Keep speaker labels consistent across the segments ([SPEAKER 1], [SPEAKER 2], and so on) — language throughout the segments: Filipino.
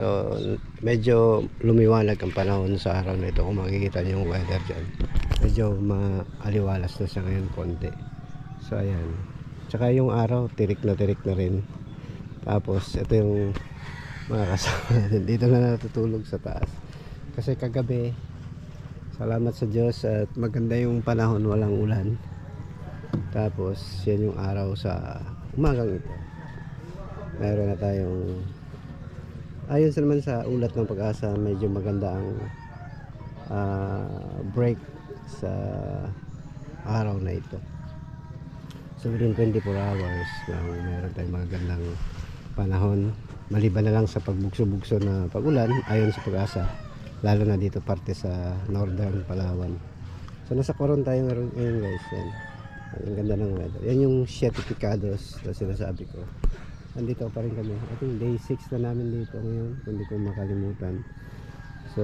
[SPEAKER 1] So, medyo lumiwanag ang panahon sa araw na ito kung makikita niyo yung weather dyan. Medyo maaliwalas na siya ngayon konti. So, ayan. Tsaka yung araw, tirik na tirik na rin. Tapos, ito yung mga kasama. Dito na natutulog sa taas. Kasi kagabi, salamat sa Diyos at maganda yung panahon, walang ulan. Tapos, yan yung araw sa umagang ito. Meron na tayong ayon sa naman sa ulat ng pag-asa medyo maganda ang ah, break sa araw na ito. So within 24 hours lang meron tayong magandang panahon. Maliban na lang sa pagbugso-bugso na pagulan ayon sa pag-asa lalo na dito parte sa northern Palawan. So nasa Coron tayo ngayon guys. Yan. Ang ganda ng weather. Yan yung Siete Picados na sinasabi ko andito pa rin kami. I think day 6 na namin dito ngayon, kung di ko makalimutan. So,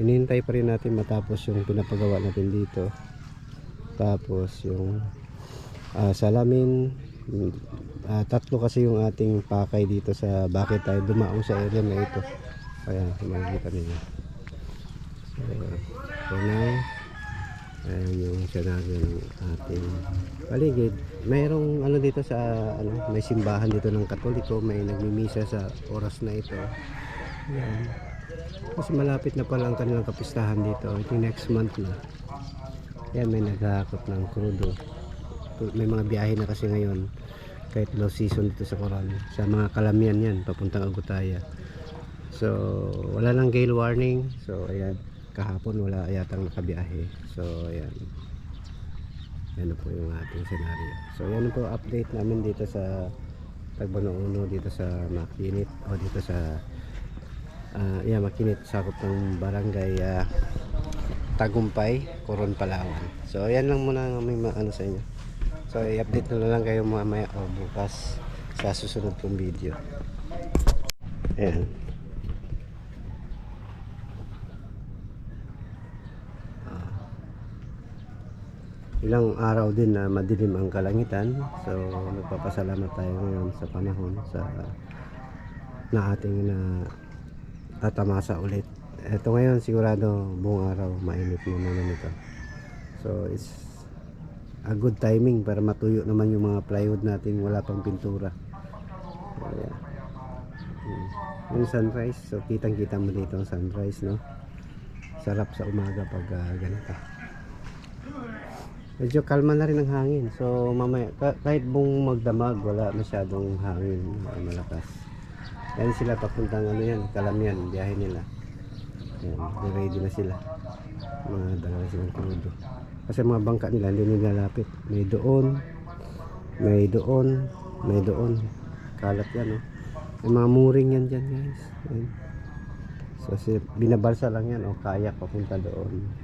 [SPEAKER 1] hinihintay pa rin natin matapos yung pinapagawa natin dito. Tapos yung ah, salamin, ah, tatlo kasi yung ating pakay dito sa bakit tayo dumaong sa area na ito. Kaya makikita ninyo. So, for now, yung scenario ng ating paligid. Mayroong ano dito sa ano, may simbahan dito ng Katoliko, may nagmimisa sa oras na ito. Ayan. Kasi malapit na pala ang kanilang kapistahan dito. I think next month na. Ayan, may naghahakot ng krudo. May mga biyahe na kasi ngayon. Kahit low season dito sa Coron. Sa mga kalamian yan, papuntang Agutaya. So, wala nang gale warning. So, ayan. Kahapon wala yatang nakabiyahe. So, ayan. Yan po yung ating scenario. So, yan po update namin dito sa Tagbano Uno, dito sa Makinit, o dito sa uh, yeah, Makinit, sakop ng barangay ah, Tagumpay, Coron, Palawan. So, yan lang muna ang aming ma- ano sa inyo. So, i-update na lang kayo mamaya o bukas sa susunod kong video. Ayan. Ilang araw din na madilim ang kalangitan. So nagpapasalamat tayo ngayon sa panahon sa na ating na tatamasa ulit. Ito ngayon sigurado buong araw mainit mo naman ito. So it's a good timing para matuyo naman yung mga plywood natin. Wala pang pintura. So, yeah. Hmm. yung sunrise so kitang kita mo dito ang sunrise no? Sarap sa umaga pag uh, ganito medyo kalma na rin ang hangin. So mamaya ka- kahit buong magdamag wala masyadong hangin uh, malakas. Yan sila papuntang ano yan kalamian biyahe nila. Yan ready na sila. Mga dalawa silang krudo kasi mga bangka nila hindi nila lapit. May doon may doon may doon. Kalat yan oh. may mga mooring yan dyan guys. Yan. so si, binabalsa lang yan o kayak papunta doon